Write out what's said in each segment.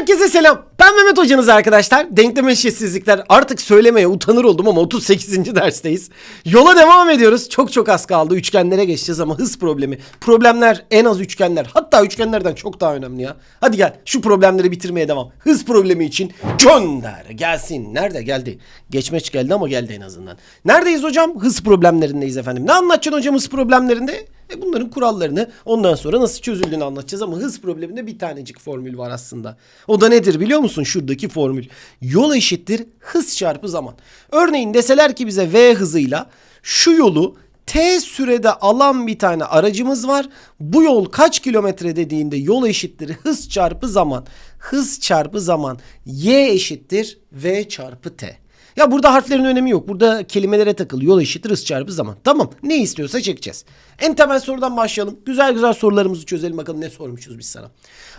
Herkese selam. Ben Mehmet hocanız arkadaşlar. Denklem eşitsizlikler artık söylemeye utanır oldum ama 38. dersteyiz. Yola devam ediyoruz. Çok çok az kaldı. Üçgenlere geçeceğiz ama hız problemi. Problemler en az üçgenler. Hatta üçgenlerden çok daha önemli ya. Hadi gel şu problemleri bitirmeye devam. Hız problemi için gönder gelsin. Nerede geldi? Geçmeç geldi ama geldi en azından. Neredeyiz hocam? Hız problemlerindeyiz efendim. Ne anlatacaksın hocam hız problemlerinde? E bunların kurallarını ondan sonra nasıl çözüldüğünü anlatacağız ama hız probleminde bir tanecik formül var aslında. O da nedir biliyor musun? Şuradaki formül. Yol eşittir hız çarpı zaman. Örneğin deseler ki bize v hızıyla şu yolu t sürede alan bir tane aracımız var. Bu yol kaç kilometre dediğinde yol eşittir hız çarpı zaman. Hız çarpı zaman y eşittir v çarpı t. Ya burada harflerin önemi yok. Burada kelimelere takıl. Yol eşittir hız çarpı zaman. Tamam. Ne istiyorsa çekeceğiz. En temel sorudan başlayalım. Güzel güzel sorularımızı çözelim bakalım ne sormuşuz biz sana.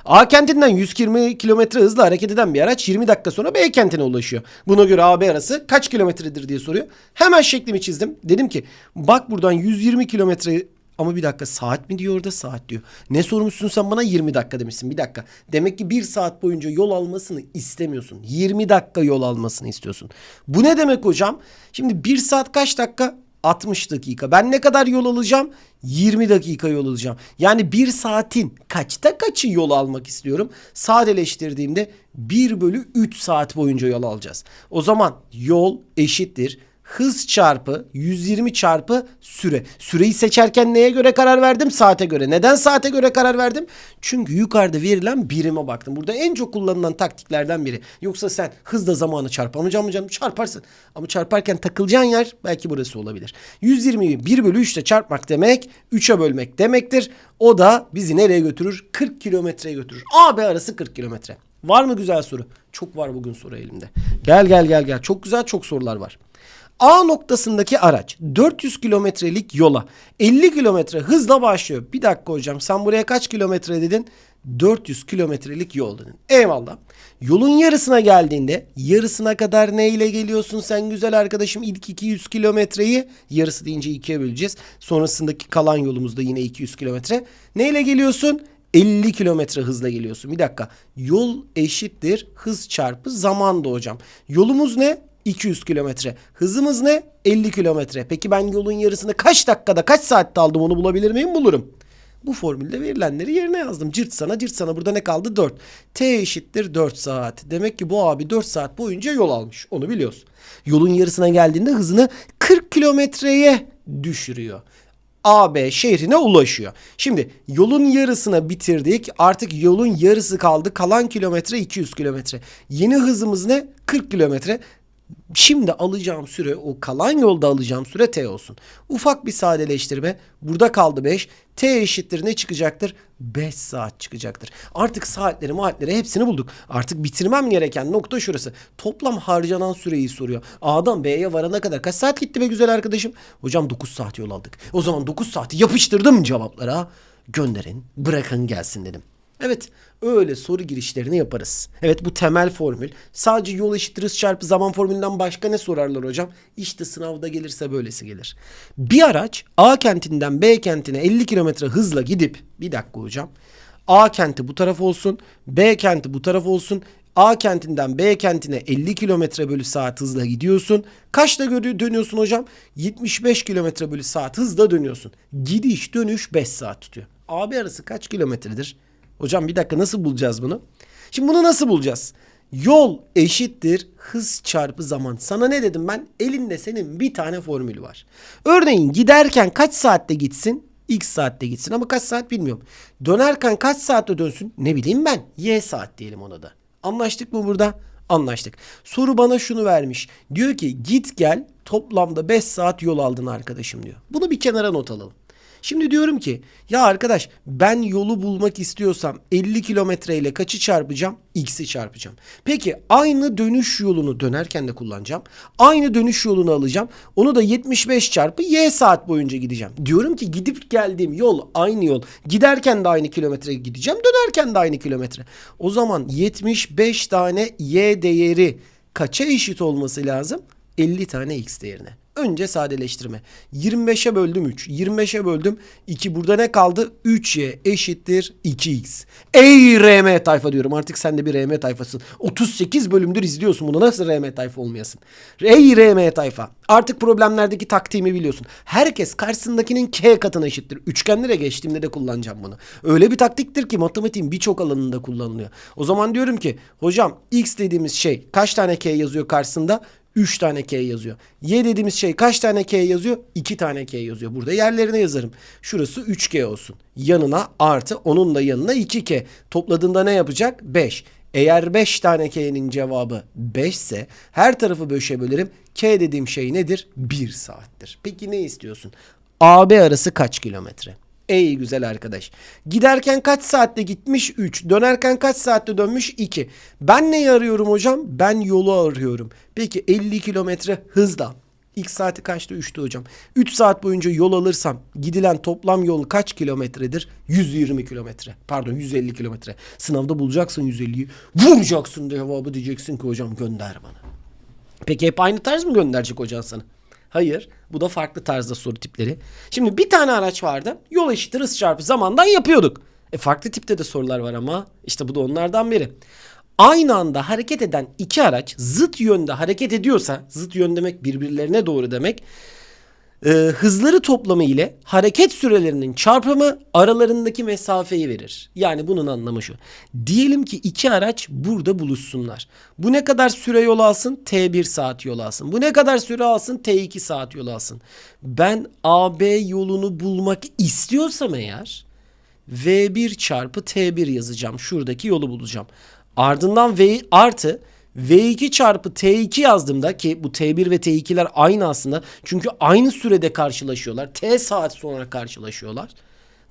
A kentinden 120 kilometre hızla hareket eden bir araç 20 dakika sonra B kentine ulaşıyor. Buna göre A B arası kaç kilometredir diye soruyor. Hemen şeklimi çizdim. Dedim ki bak buradan 120 kilometre ama bir dakika saat mi diyor orada saat diyor. Ne sormuşsun sen bana 20 dakika demişsin bir dakika. Demek ki bir saat boyunca yol almasını istemiyorsun. 20 dakika yol almasını istiyorsun. Bu ne demek hocam? Şimdi bir saat kaç dakika? 60 dakika. Ben ne kadar yol alacağım? 20 dakika yol alacağım. Yani bir saatin kaçta kaçı yol almak istiyorum? Sadeleştirdiğimde 1 bölü 3 saat boyunca yol alacağız. O zaman yol eşittir hız çarpı 120 çarpı süre. Süreyi seçerken neye göre karar verdim? Saate göre. Neden saate göre karar verdim? Çünkü yukarıda verilen birime baktım. Burada en çok kullanılan taktiklerden biri. Yoksa sen hızla zamanı çarpamayacağım mı canım? Çarparsın. Ama çarparken takılacağın yer belki burası olabilir. 120'yi 1 bölü 3 ile çarpmak demek 3'e bölmek demektir. O da bizi nereye götürür? 40 kilometreye götürür. A B arası 40 kilometre. Var mı güzel soru? Çok var bugün soru elimde. Gel gel gel gel. Çok güzel çok sorular var. A noktasındaki araç 400 kilometrelik yola 50 kilometre hızla başlıyor. Bir dakika hocam sen buraya kaç kilometre dedin? 400 kilometrelik yol dedin. Eyvallah. Yolun yarısına geldiğinde yarısına kadar ne ile geliyorsun sen güzel arkadaşım? İlk 200 kilometreyi yarısı deyince ikiye böleceğiz. Sonrasındaki kalan yolumuzda yine 200 kilometre. Ne ile geliyorsun? 50 kilometre hızla geliyorsun. Bir dakika. Yol eşittir hız çarpı zaman da hocam. Yolumuz ne? 200 kilometre. Hızımız ne? 50 kilometre. Peki ben yolun yarısını kaç dakikada, kaç saatte aldım onu bulabilir miyim? Bulurum. Bu formülde verilenleri yerine yazdım. Cırt sana cırt sana burada ne kaldı? 4. T eşittir 4 saat. Demek ki bu abi 4 saat boyunca yol almış. Onu biliyoruz. Yolun yarısına geldiğinde hızını 40 kilometreye düşürüyor. AB şehrine ulaşıyor. Şimdi yolun yarısına bitirdik. Artık yolun yarısı kaldı. Kalan kilometre 200 kilometre. Yeni hızımız ne? 40 kilometre. Şimdi alacağım süre o kalan yolda alacağım süre t olsun. Ufak bir sadeleştirme. Burada kaldı 5. T eşittir ne çıkacaktır? 5 saat çıkacaktır. Artık saatleri maatleri hepsini bulduk. Artık bitirmem gereken nokta şurası. Toplam harcanan süreyi soruyor. A'dan B'ye varana kadar kaç saat gitti be güzel arkadaşım? Hocam 9 saat yol aldık. O zaman 9 saati yapıştırdım cevaplara. Gönderin bırakın gelsin dedim. Evet öyle soru girişlerini yaparız. Evet bu temel formül. Sadece yol eşittir hız çarpı zaman formülünden başka ne sorarlar hocam? İşte sınavda gelirse böylesi gelir. Bir araç A kentinden B kentine 50 kilometre hızla gidip bir dakika hocam. A kenti bu taraf olsun. B kenti bu taraf olsun. A kentinden B kentine 50 kilometre bölü saat hızla gidiyorsun. Kaçta dönüyorsun hocam? 75 kilometre bölü saat hızla dönüyorsun. Gidiş dönüş 5 saat tutuyor. AB arası kaç kilometredir? Hocam bir dakika nasıl bulacağız bunu? Şimdi bunu nasıl bulacağız? Yol eşittir hız çarpı zaman. Sana ne dedim ben? Elinde senin bir tane formülü var. Örneğin giderken kaç saatte gitsin? X saatte gitsin ama kaç saat bilmiyorum. Dönerken kaç saatte dönsün? Ne bileyim ben. Y saat diyelim ona da. Anlaştık mı burada? Anlaştık. Soru bana şunu vermiş. Diyor ki git gel toplamda 5 saat yol aldın arkadaşım diyor. Bunu bir kenara not alalım. Şimdi diyorum ki ya arkadaş ben yolu bulmak istiyorsam 50 kilometre ile kaçı çarpacağım? X'i çarpacağım. Peki aynı dönüş yolunu dönerken de kullanacağım. Aynı dönüş yolunu alacağım. Onu da 75 çarpı Y saat boyunca gideceğim. Diyorum ki gidip geldiğim yol aynı yol. Giderken de aynı kilometre gideceğim. Dönerken de aynı kilometre. O zaman 75 tane Y değeri kaça eşit olması lazım? 50 tane X değerine. Önce sadeleştirme. 25'e böldüm 3. 25'e böldüm 2. Burada ne kaldı? 3y eşittir 2x. Ey RM tayfa diyorum. Artık sen de bir RM tayfasın. 38 bölümdür izliyorsun bunu. Nasıl RM tayfa olmayasın? Ey RM tayfa. Artık problemlerdeki taktiğimi biliyorsun. Herkes karşısındakinin k katına eşittir. Üçgenlere geçtiğimde de kullanacağım bunu. Öyle bir taktiktir ki matematiğin birçok alanında kullanılıyor. O zaman diyorum ki hocam x dediğimiz şey kaç tane k yazıyor karşısında? 3 tane K yazıyor. Y dediğimiz şey kaç tane K yazıyor? 2 tane K yazıyor. Burada yerlerine yazarım. Şurası 3K olsun. Yanına artı onun da yanına 2K. Topladığında ne yapacak? 5. Eğer 5 tane K'nin cevabı 5 ise her tarafı 5'e bölerim. K dediğim şey nedir? 1 saattir. Peki ne istiyorsun? AB arası kaç kilometre? Ey güzel arkadaş. Giderken kaç saatte gitmiş? 3. Dönerken kaç saatte dönmüş? 2. Ben neyi arıyorum hocam? Ben yolu arıyorum. Peki 50 kilometre hızla. İlk saati kaçtı? 3'tü hocam. 3 saat boyunca yol alırsam gidilen toplam yol kaç kilometredir? 120 kilometre. Pardon 150 kilometre. Sınavda bulacaksın 150'yi. Vuracaksın cevabı diyeceksin ki hocam gönder bana. Peki hep aynı tarz mı gönderecek hocan sana? Hayır. Bu da farklı tarzda soru tipleri. Şimdi bir tane araç vardı. Yol eşittir hız çarpı zamandan yapıyorduk. E farklı tipte de sorular var ama işte bu da onlardan biri. Aynı anda hareket eden iki araç zıt yönde hareket ediyorsa, zıt yön demek birbirlerine doğru demek. E, hızları toplamı ile hareket sürelerinin çarpımı aralarındaki mesafeyi verir. Yani bunun anlamı şu. Diyelim ki iki araç burada buluşsunlar. Bu ne kadar süre yol alsın? T1 saat yol alsın. Bu ne kadar süre alsın? T2 saat yol alsın. Ben AB yolunu bulmak istiyorsam eğer V1 çarpı T1 yazacağım. Şuradaki yolu bulacağım. Ardından V artı V2 çarpı T2 yazdığımda ki bu T1 ve T2'ler aynı aslında. Çünkü aynı sürede karşılaşıyorlar. T saat sonra karşılaşıyorlar.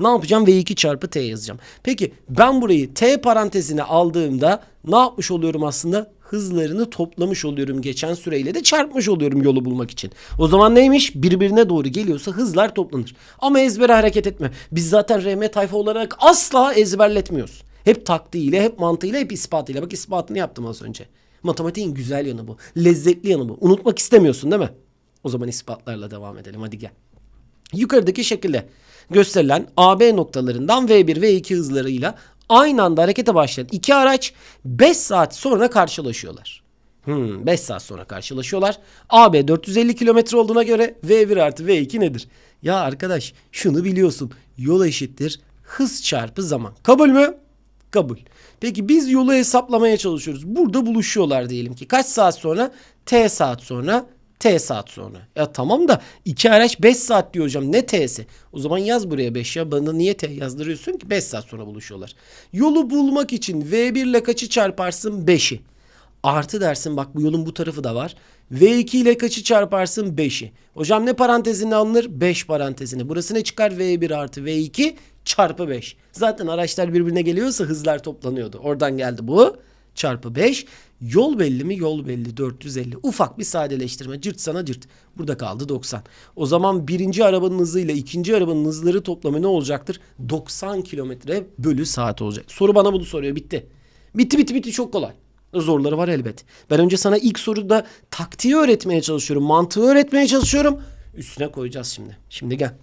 Ne yapacağım? V2 çarpı T yazacağım. Peki ben burayı T parantezine aldığımda ne yapmış oluyorum aslında? Hızlarını toplamış oluyorum geçen süreyle de çarpmış oluyorum yolu bulmak için. O zaman neymiş? Birbirine doğru geliyorsa hızlar toplanır. Ama ezbere hareket etme. Biz zaten RM tayfa olarak asla ezberletmiyoruz. Hep taktiğiyle, hep mantığıyla, hep ispatıyla. Bak ispatını yaptım az önce. Matematiğin güzel yanı bu. Lezzetli yanı bu. Unutmak istemiyorsun değil mi? O zaman ispatlarla devam edelim. Hadi gel. Yukarıdaki şekilde gösterilen AB noktalarından V1 V2 hızlarıyla aynı anda harekete başlayan iki araç 5 saat sonra karşılaşıyorlar. Hmm, 5 saat sonra karşılaşıyorlar. AB 450 kilometre olduğuna göre V1 artı V2 nedir? Ya arkadaş şunu biliyorsun. Yol eşittir hız çarpı zaman. Kabul mü? Kabul. Peki biz yolu hesaplamaya çalışıyoruz. Burada buluşuyorlar diyelim ki. Kaç saat sonra? T saat sonra. T saat sonra. Ya tamam da iki araç 5 saat diyor hocam. Ne T'si? O zaman yaz buraya 5 ya. Bana niye T yazdırıyorsun ki? 5 saat sonra buluşuyorlar. Yolu bulmak için V1 ile kaçı çarparsın? 5'i. Artı dersin bak bu yolun bu tarafı da var. V2 ile kaçı çarparsın? 5'i. Hocam ne parantezine alınır? 5 parantezine. Burası ne çıkar? V1 artı V2 çarpı 5. Zaten araçlar birbirine geliyorsa hızlar toplanıyordu. Oradan geldi bu. Çarpı 5. Yol belli mi? Yol belli. 450. Ufak bir sadeleştirme. Cırt sana cırt. Burada kaldı 90. O zaman birinci arabanın hızıyla ikinci arabanın hızları toplamı ne olacaktır? 90 kilometre bölü saat olacak. Soru bana bunu soruyor. Bitti. Bitti bitti bitti çok kolay. Zorları var elbet. Ben önce sana ilk soruda taktiği öğretmeye çalışıyorum. Mantığı öğretmeye çalışıyorum. Üstüne koyacağız şimdi. Şimdi gel.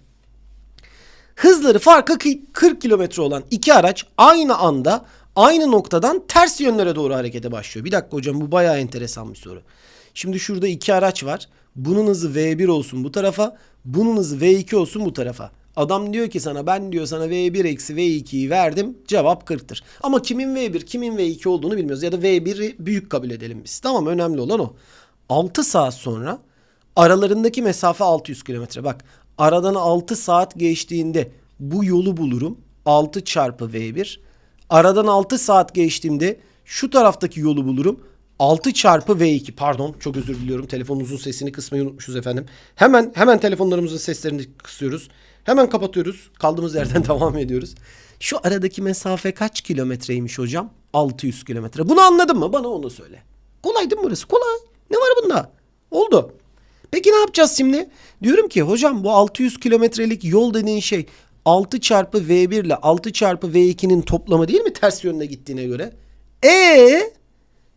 Hızları farkı 40 kilometre olan iki araç aynı anda aynı noktadan ters yönlere doğru harekete başlıyor. Bir dakika hocam bu bayağı enteresan bir soru. Şimdi şurada iki araç var. Bunun hızı V1 olsun bu tarafa. Bunun hızı V2 olsun bu tarafa. Adam diyor ki sana ben diyor sana V1 eksi V2'yi verdim. Cevap 40'tır. Ama kimin V1 kimin V2 olduğunu bilmiyoruz. Ya da V1'i büyük kabul edelim biz. Tamam önemli olan o. 6 saat sonra aralarındaki mesafe 600 kilometre. Bak aradan 6 saat geçtiğinde bu yolu bulurum. 6 çarpı V1. Aradan 6 saat geçtiğimde şu taraftaki yolu bulurum. 6 çarpı V2 pardon çok özür diliyorum telefonumuzun sesini kısmayı unutmuşuz efendim. Hemen hemen telefonlarımızın seslerini kısıyoruz. Hemen kapatıyoruz. Kaldığımız yerden devam ediyoruz. Şu aradaki mesafe kaç kilometreymiş hocam? 600 kilometre. Bunu anladın mı? Bana onu söyle. Kolay değil mi burası? Kolay. Ne var bunda? Oldu. Peki ne yapacağız şimdi? Diyorum ki hocam bu 600 kilometrelik yol dediğin şey 6 çarpı V1 ile 6 çarpı V2'nin toplamı değil mi ters yönde gittiğine göre? E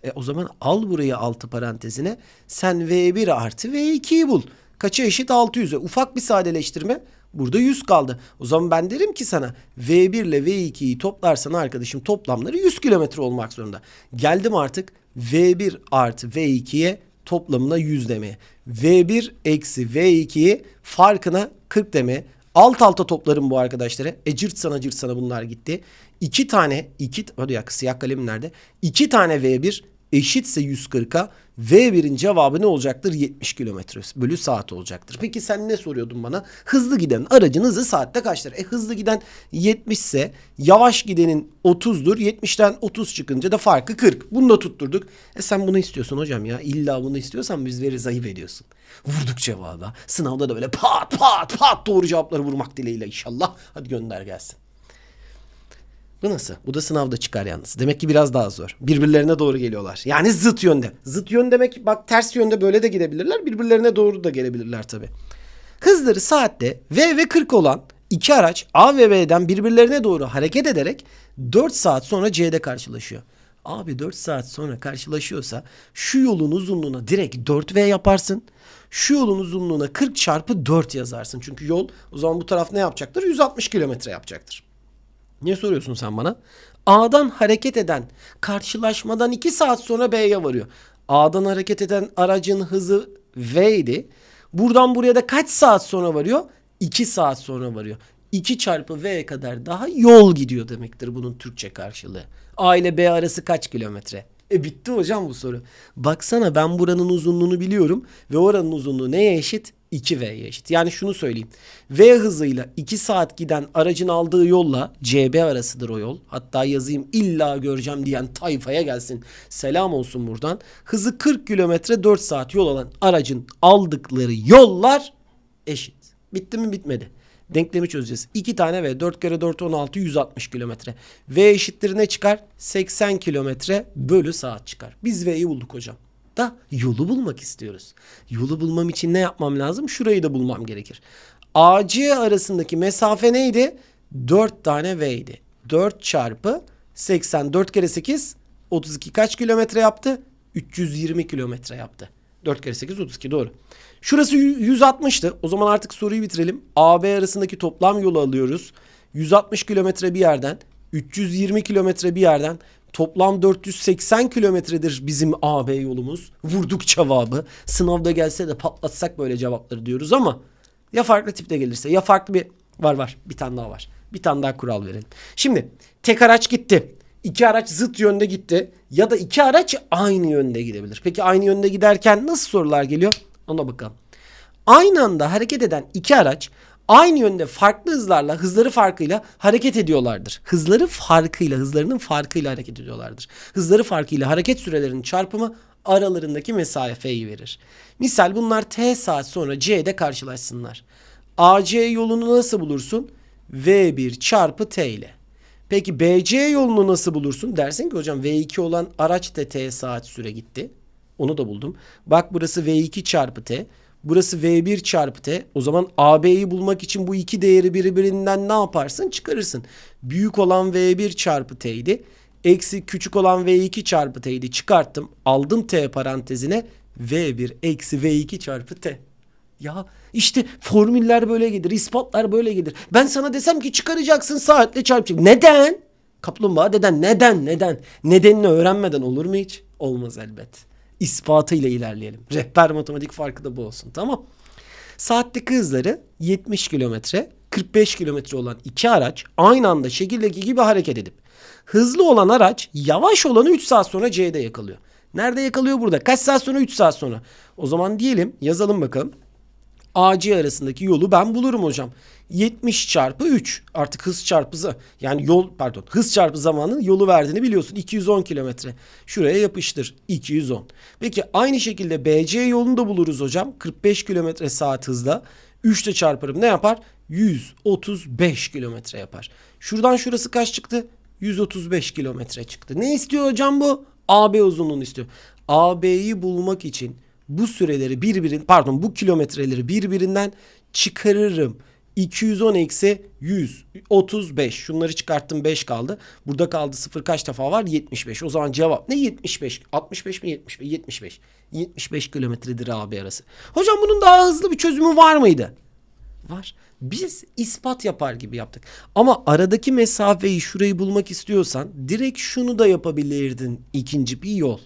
e o zaman al burayı 6 parantezine. Sen V1 artı V2'yi bul. kaça eşit 600'e. Ufak bir sadeleştirme. Burada 100 kaldı. O zaman ben derim ki sana V1 ile V2'yi toplarsan arkadaşım toplamları 100 kilometre olmak zorunda. Geldim artık V1 artı V2'ye toplamına 100 demeye. V1 eksi V2'yi farkına 40 demeye. Alt alta toplarım bu arkadaşlara. E cırt sana cırt sana bunlar gitti. İki tane, iki, hadi ya siyah kalemim nerede? İki tane V1 eşitse 140'a V1'in cevabı ne olacaktır? 70 kilometre bölü saat olacaktır. Peki sen ne soruyordun bana? Hızlı giden aracın hızı saatte kaçtır? E hızlı giden 70 ise yavaş gidenin 30'dur. 70'ten 30 çıkınca da farkı 40. Bunu da tutturduk. E sen bunu istiyorsun hocam ya. İlla bunu istiyorsan biz veririz ayıp ediyorsun. Vurduk cevaba. Sınavda da böyle pat pat pat doğru cevapları vurmak dileğiyle inşallah. Hadi gönder gelsin. Bu nasıl? Bu da sınavda çıkar yalnız. Demek ki biraz daha zor. Birbirlerine doğru geliyorlar. Yani zıt yönde. Zıt yön demek bak ters yönde böyle de gidebilirler. Birbirlerine doğru da gelebilirler tabi. Hızları saatte V ve 40 olan iki araç A ve B'den birbirlerine doğru hareket ederek 4 saat sonra C'de karşılaşıyor. Abi 4 saat sonra karşılaşıyorsa şu yolun uzunluğuna direkt 4V yaparsın. Şu yolun uzunluğuna 40 çarpı 4 yazarsın. Çünkü yol o zaman bu taraf ne yapacaktır? 160 kilometre yapacaktır. Niye soruyorsun sen bana? A'dan hareket eden karşılaşmadan 2 saat sonra B'ye varıyor. A'dan hareket eden aracın hızı V idi. Buradan buraya da kaç saat sonra varıyor? 2 saat sonra varıyor. 2 çarpı V kadar daha yol gidiyor demektir bunun Türkçe karşılığı. A ile B arası kaç kilometre? E bitti hocam bu soru. Baksana ben buranın uzunluğunu biliyorum ve oranın uzunluğu neye eşit? 2V'ye eşit. Yani şunu söyleyeyim. V hızıyla 2 saat giden aracın aldığı yolla CB arasıdır o yol. Hatta yazayım illa göreceğim diyen tayfaya gelsin. Selam olsun buradan. Hızı 40 kilometre 4 saat yol alan aracın aldıkları yollar eşit. Bitti mi bitmedi. Denklemi çözeceğiz. 2 tane V 4 kere 4 16 160 kilometre. V eşittir ne çıkar? 80 kilometre bölü saat çıkar. Biz V'yi bulduk hocam. Da yolu bulmak istiyoruz. Yolu bulmam için ne yapmam lazım? Şurayı da bulmam gerekir. AC arasındaki mesafe neydi? 4 tane V idi. 4 çarpı 80 4 kere 8 32 kaç kilometre yaptı? 320 kilometre yaptı. 4 kere 8 32 doğru. Şurası 160'tı. O zaman artık soruyu bitirelim. AB arasındaki toplam yolu alıyoruz. 160 kilometre bir yerden, 320 kilometre bir yerden toplam 480 kilometredir bizim AB yolumuz. Vurduk cevabı. Sınavda gelse de patlatsak böyle cevapları diyoruz ama ya farklı tipte gelirse ya farklı bir var var bir tane daha var. Bir tane daha kural verelim. Şimdi tek araç gitti. İki araç zıt yönde gitti ya da iki araç aynı yönde gidebilir. Peki aynı yönde giderken nasıl sorular geliyor? Ona bakalım. Aynı anda hareket eden iki araç aynı yönde farklı hızlarla, hızları farkıyla hareket ediyorlardır. Hızları farkıyla, hızlarının farkıyla hareket ediyorlardır. Hızları farkıyla hareket sürelerinin çarpımı aralarındaki mesafeyi verir. Misal bunlar t saat sonra c'de karşılaşsınlar. AC yolunu nasıl bulursun? V1 çarpı t ile. Peki BC yolunu nasıl bulursun? Dersin ki hocam V2 olan araç da t saat süre gitti. Onu da buldum. Bak burası V2 çarpı T. Burası V1 çarpı T. O zaman AB'yi bulmak için bu iki değeri birbirinden ne yaparsın? Çıkarırsın. Büyük olan V1 çarpı T'ydi. Eksi küçük olan V2 çarpı T'ydi. Çıkarttım. Aldım T parantezine. V1 eksi V2 çarpı T. Ya işte formüller böyle gelir. ispatlar böyle gelir. Ben sana desem ki çıkaracaksın saatle çarpacaksın. Neden? Kaplumbağa deden neden neden? Nedenini öğrenmeden olur mu hiç? Olmaz elbet ispatıyla ilerleyelim. Rehber matematik farkı da bu olsun tamam. Saatteki hızları 70 kilometre 45 kilometre olan iki araç aynı anda şekildeki gibi hareket edip hızlı olan araç yavaş olanı 3 saat sonra C'de yakalıyor. Nerede yakalıyor burada? Kaç saat sonra? 3 saat sonra. O zaman diyelim yazalım bakalım. AC arasındaki yolu ben bulurum hocam. 70 çarpı 3 artık hız çarpı yani yol pardon hız çarpı zamanın yolu verdiğini biliyorsun 210 kilometre. Şuraya yapıştır 210. Peki aynı şekilde BC yolunu da buluruz hocam 45 kilometre saat hızla 3 ile çarparım ne yapar? 135 kilometre yapar. Şuradan şurası kaç çıktı? 135 kilometre çıktı. Ne istiyor hocam bu? AB uzunluğunu istiyor. AB'yi bulmak için bu süreleri birbirin pardon bu kilometreleri birbirinden çıkarırım. 210 eksi 100. 35. Şunları çıkarttım 5 kaldı. Burada kaldı 0 kaç defa var? 75. O zaman cevap ne 75? 65 mi 75? 75. 75 kilometredir abi arası. Hocam bunun daha hızlı bir çözümü var mıydı? Var. Biz ispat yapar gibi yaptık. Ama aradaki mesafeyi şurayı bulmak istiyorsan direkt şunu da yapabilirdin. İkinci bir yol.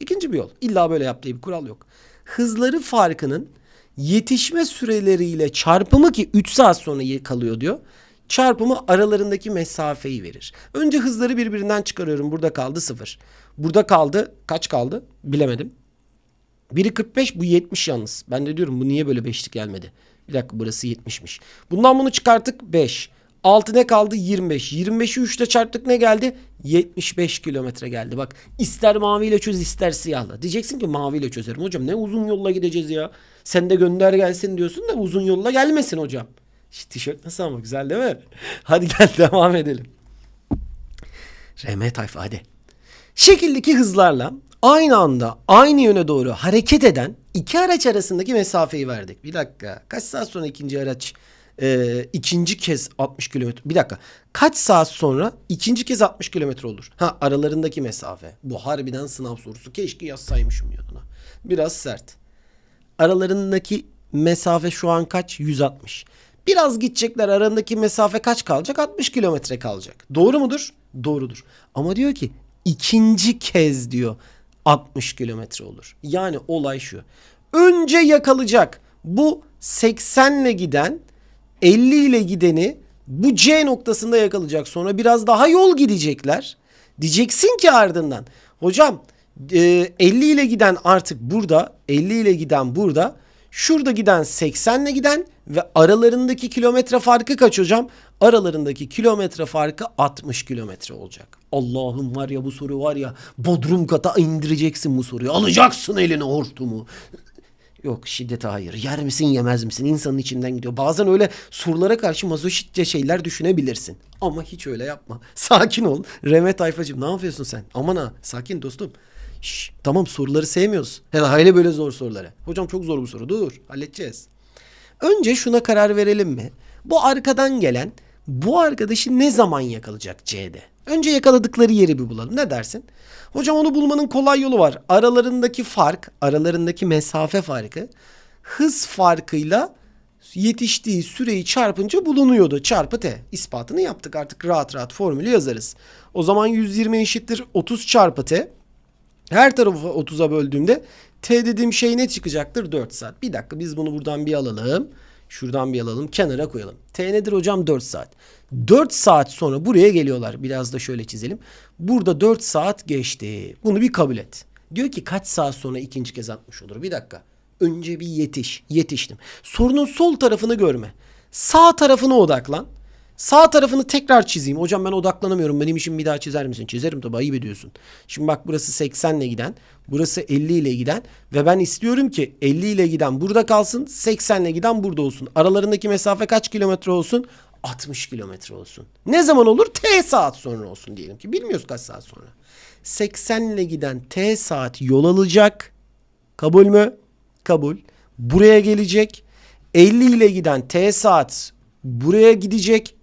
İkinci bir yol. İlla böyle yap diye bir kural yok. Hızları farkının yetişme süreleriyle çarpımı ki 3 saat sonra kalıyor diyor. Çarpımı aralarındaki mesafeyi verir. Önce hızları birbirinden çıkarıyorum. Burada kaldı 0. Burada kaldı kaç kaldı? Bilemedim. Biri 45 bu 70 yalnız. Ben de diyorum bu niye böyle beşlik gelmedi? Bir dakika burası 70'miş. Bundan bunu çıkarttık 5. 6 ne kaldı? 25. 25'i 3 ile çarptık ne geldi? 75 kilometre geldi. Bak ister maviyle çöz ister siyahla. Diyeceksin ki maviyle çözerim. Hocam ne uzun yolla gideceğiz ya. Sen de gönder gelsin diyorsun da uzun yolla gelmesin hocam. İşte tişört nasıl ama güzel değil mi? Hadi gel devam edelim. RM tayfa hadi. Şekildeki hızlarla aynı anda aynı yöne doğru hareket eden iki araç arasındaki mesafeyi verdik. Bir dakika. Kaç saat sonra ikinci araç e, ikinci kez 60 kilometre. Bir dakika. Kaç saat sonra ikinci kez 60 kilometre olur? Ha aralarındaki mesafe. Bu harbiden sınav sorusu. Keşke yazsaymışım yanına. Biraz sert. Aralarındaki mesafe şu an kaç? 160. Biraz gidecekler arasındaki mesafe kaç kalacak? 60 kilometre kalacak. Doğru mudur? Doğrudur. Ama diyor ki ikinci kez diyor 60 kilometre olur. Yani olay şu. Önce yakalayacak bu 80 ile giden 50 ile gideni bu C noktasında yakalayacak. Sonra biraz daha yol gidecekler. Diyeceksin ki ardından hocam e, 50 ile giden artık burada 50 ile giden burada şurada giden 80 ile giden ve aralarındaki kilometre farkı kaç hocam? Aralarındaki kilometre farkı 60 kilometre olacak. Allah'ım var ya bu soru var ya bodrum kata indireceksin bu soruyu. Alacaksın eline hortumu. Yok şiddete hayır. Yer misin yemez misin? İnsanın içinden gidiyor. Bazen öyle sorulara karşı mazoşitçe şeyler düşünebilirsin. Ama hiç öyle yapma. Sakin ol. Reme tayfacığım ne yapıyorsun sen? Aman ha sakin dostum. Şş, tamam soruları sevmiyoruz. Hele hele böyle zor soruları. Hocam çok zor bu soru. Dur halledeceğiz. Önce şuna karar verelim mi? Bu arkadan gelen bu arkadaşı ne zaman yakalayacak C'de? Önce yakaladıkları yeri bir bulalım. Ne dersin? Hocam onu bulmanın kolay yolu var. Aralarındaki fark, aralarındaki mesafe farkı hız farkıyla yetiştiği süreyi çarpınca bulunuyordu. Çarpı t. İspatını yaptık artık rahat rahat formülü yazarız. O zaman 120 eşittir 30 çarpı t. Her tarafı 30'a böldüğümde t dediğim şey ne çıkacaktır? 4 saat. Bir dakika biz bunu buradan bir alalım. Şuradan bir alalım kenara koyalım. T nedir hocam? 4 saat. 4 saat sonra buraya geliyorlar. Biraz da şöyle çizelim. Burada 4 saat geçti. Bunu bir kabul et. Diyor ki kaç saat sonra ikinci kez atmış olur? Bir dakika. Önce bir yetiş. Yetiştim. Sorunun sol tarafını görme. Sağ tarafına odaklan. Sağ tarafını tekrar çizeyim. Hocam ben odaklanamıyorum. Benim için bir daha çizer misin? Çizerim tabii ayıp ediyorsun. Şimdi bak burası 80 ile giden. Burası 50 ile giden. Ve ben istiyorum ki 50 ile giden burada kalsın. 80 ile giden burada olsun. Aralarındaki mesafe kaç kilometre olsun? 60 kilometre olsun. Ne zaman olur? T saat sonra olsun diyelim ki. Bilmiyoruz kaç saat sonra. 80 ile giden T saat yol alacak. Kabul mü? Kabul. Buraya gelecek. 50 ile giden T saat buraya gidecek.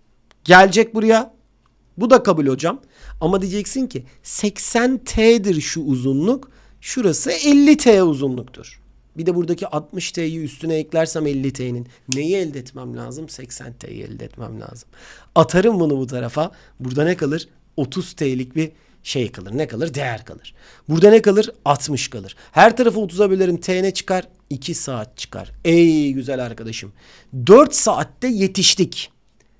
Gelecek buraya. Bu da kabul hocam. Ama diyeceksin ki 80 T'dir şu uzunluk. Şurası 50 T uzunluktur. Bir de buradaki 60 T'yi üstüne eklersem 50 T'nin neyi elde etmem lazım? 80 T'yi elde etmem lazım. Atarım bunu bu tarafa. Burada ne kalır? 30 T'lik bir şey kalır. Ne kalır? Değer kalır. Burada ne kalır? 60 kalır. Her tarafı 30'a bölerim. T ne çıkar? 2 saat çıkar. Ey güzel arkadaşım. 4 saatte yetiştik.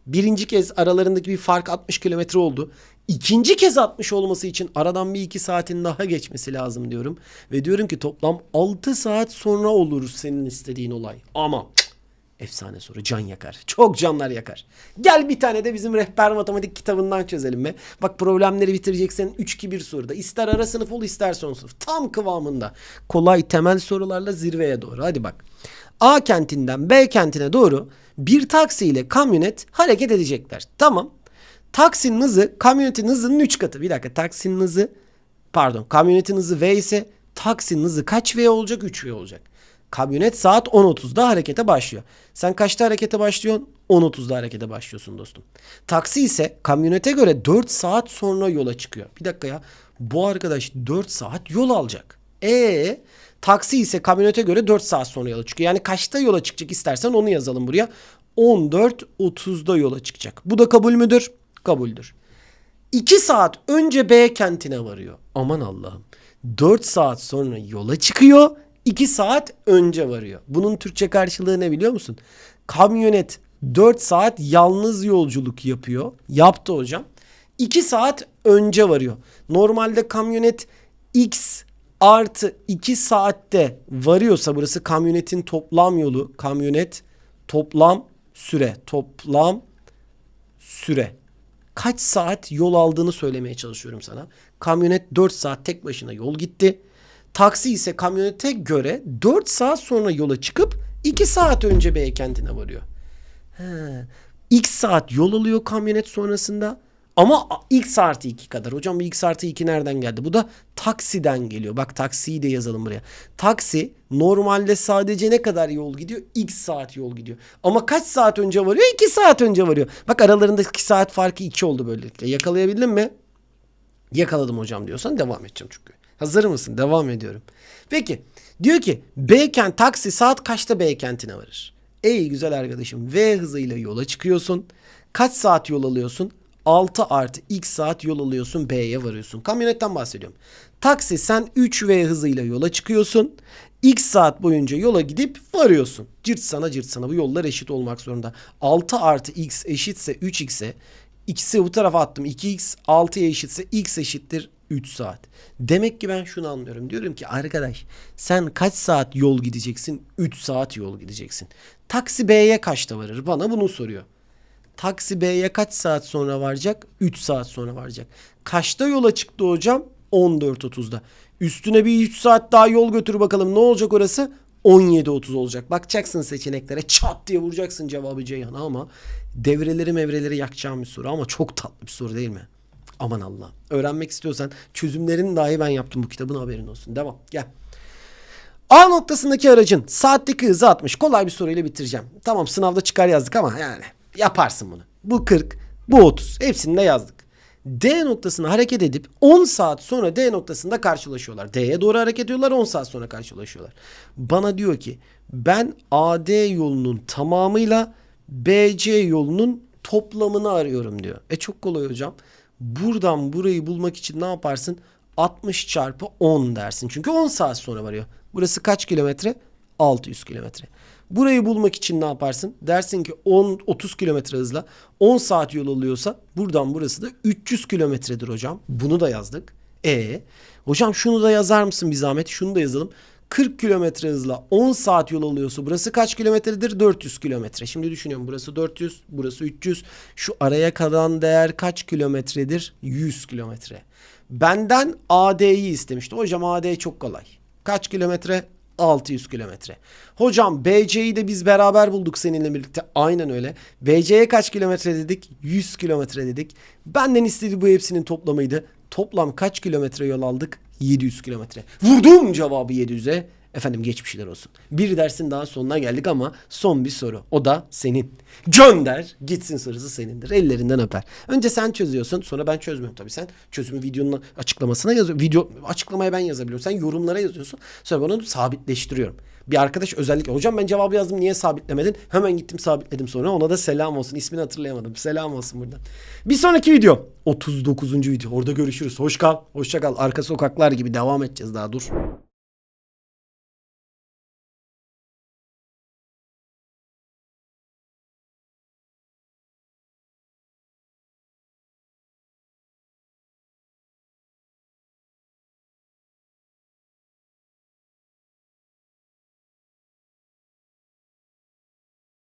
Birinci kez aralarındaki bir fark 60 kilometre oldu. İkinci kez 60 olması için aradan bir iki saatin daha geçmesi lazım diyorum. Ve diyorum ki toplam 6 saat sonra olur senin istediğin olay. Ama efsane soru can yakar. Çok canlar yakar. Gel bir tane de bizim rehber matematik kitabından çözelim be. Bak problemleri bitireceksin 3-2-1 soruda. İster ara sınıf ol ister son sınıf. Tam kıvamında. Kolay temel sorularla zirveye doğru. Hadi bak. A kentinden B kentine doğru bir taksi ile kamyonet hareket edecekler. Tamam. Taksinin hızı kamyonetin hızının 3 katı. Bir dakika taksinin hızı pardon kamyonetin hızı V ise taksinin hızı kaç V olacak? 3 V olacak. Kamyonet saat 10.30'da harekete başlıyor. Sen kaçta harekete başlıyorsun? 10.30'da harekete başlıyorsun dostum. Taksi ise kamyonete göre 4 saat sonra yola çıkıyor. Bir dakika ya. Bu arkadaş 4 saat yol alacak. E taksi ise kamyonete göre 4 saat sonra yola çıkıyor. Yani kaçta yola çıkacak istersen onu yazalım buraya. 14.30'da yola çıkacak. Bu da kabul müdür? Kabuldür. 2 saat önce B kentine varıyor. Aman Allah'ım. 4 saat sonra yola çıkıyor. 2 saat önce varıyor. Bunun Türkçe karşılığı ne biliyor musun? Kamyonet 4 saat yalnız yolculuk yapıyor. Yaptı hocam. 2 saat önce varıyor. Normalde kamyonet X artı 2 saatte varıyorsa burası kamyonetin toplam yolu. Kamyonet toplam süre. Toplam süre. Kaç saat yol aldığını söylemeye çalışıyorum sana. Kamyonet 4 saat tek başına yol gitti. Taksi ise kamyonete göre 4 saat sonra yola çıkıp 2 saat önce B kentine varıyor. He. X saat yol alıyor kamyonet sonrasında. Ama X artı 2 kadar. Hocam bu X artı 2 nereden geldi? Bu da taksiden geliyor. Bak taksiyi de yazalım buraya. Taksi normalde sadece ne kadar yol gidiyor? X saat yol gidiyor. Ama kaç saat önce varıyor? 2 saat önce varıyor. Bak aralarındaki saat farkı 2 oldu böylelikle. Yakalayabildin mi? Yakaladım hocam diyorsan devam edeceğim çünkü. Hazır mısın? Devam ediyorum. Peki diyor ki B kent taksi saat kaçta B kentine varır? Ey güzel arkadaşım V hızıyla yola çıkıyorsun. Kaç saat yol alıyorsun? 6 artı x saat yol alıyorsun B'ye varıyorsun. Kamyonetten bahsediyorum. Taksi sen 3V hızıyla yola çıkıyorsun. X saat boyunca yola gidip varıyorsun. Cırt sana cırt sana bu yollar eşit olmak zorunda. 6 artı x eşitse 3x'e x'i bu tarafa attım. 2x 6'ya eşitse x eşittir 3 saat. Demek ki ben şunu anlıyorum. Diyorum ki arkadaş sen kaç saat yol gideceksin? 3 saat yol gideceksin. Taksi B'ye kaçta varır? Bana bunu soruyor. Taksi B'ye kaç saat sonra varacak? 3 saat sonra varacak. Kaçta yola çıktı hocam? 14.30'da. Üstüne bir 3 saat daha yol götür bakalım. Ne olacak orası? 17.30 olacak. Bakacaksın seçeneklere çat diye vuracaksın cevabı Ceyhan'a ama devreleri mevreleri yakacağım bir soru ama çok tatlı bir soru değil mi? Aman Allah. Öğrenmek istiyorsan çözümlerini dahi ben yaptım bu kitabın haberin olsun. Devam gel. A noktasındaki aracın saatteki hızı 60. Kolay bir soruyla bitireceğim. Tamam sınavda çıkar yazdık ama yani yaparsın bunu. Bu 40, bu 30. Hepsini de yazdık. D noktasına hareket edip 10 saat sonra D noktasında karşılaşıyorlar. D'ye doğru hareket ediyorlar 10 saat sonra karşılaşıyorlar. Bana diyor ki ben AD yolunun tamamıyla BC yolunun toplamını arıyorum diyor. E çok kolay hocam. Buradan burayı bulmak için ne yaparsın? 60 çarpı 10 dersin. Çünkü 10 saat sonra varıyor. Burası kaç kilometre? 600 kilometre. Burayı bulmak için ne yaparsın? Dersin ki 10 30 kilometre hızla 10 saat yol alıyorsa buradan burası da 300 kilometredir hocam. Bunu da yazdık. E hocam şunu da yazar mısın bir zahmet? Şunu da yazalım. 40 kilometre hızla 10 saat yol alıyorsa burası kaç kilometredir? 400 kilometre. Şimdi düşünüyorum burası 400, burası 300. Şu araya kalan değer kaç kilometredir? 100 kilometre. Benden AD'yi istemişti. Hocam AD çok kolay. Kaç kilometre? 600 kilometre. Hocam BC'yi de biz beraber bulduk seninle birlikte. Aynen öyle. BC'ye kaç kilometre dedik? 100 kilometre dedik. Benden istediği bu hepsinin toplamıydı. Toplam kaç kilometre yol aldık? 700 kilometre. Vurdum cevabı 700'e. Efendim geçmişler olsun. Bir dersin daha sonuna geldik ama son bir soru. O da senin. Gönder gitsin sorusu senindir. Ellerinden öper. Önce sen çözüyorsun sonra ben çözmüyorum tabii. Sen çözümü videonun açıklamasına yazıyorsun. Video açıklamaya ben yazabiliyorum. Sen yorumlara yazıyorsun. Sonra ben onu sabitleştiriyorum. Bir arkadaş özellikle hocam ben cevabı yazdım niye sabitlemedin? Hemen gittim sabitledim sonra. Ona da selam olsun. İsmini hatırlayamadım. Selam olsun buradan. Bir sonraki video 39. video. Orada görüşürüz. Hoş kal. Hoşça kal. Arka sokaklar gibi devam edeceğiz daha dur.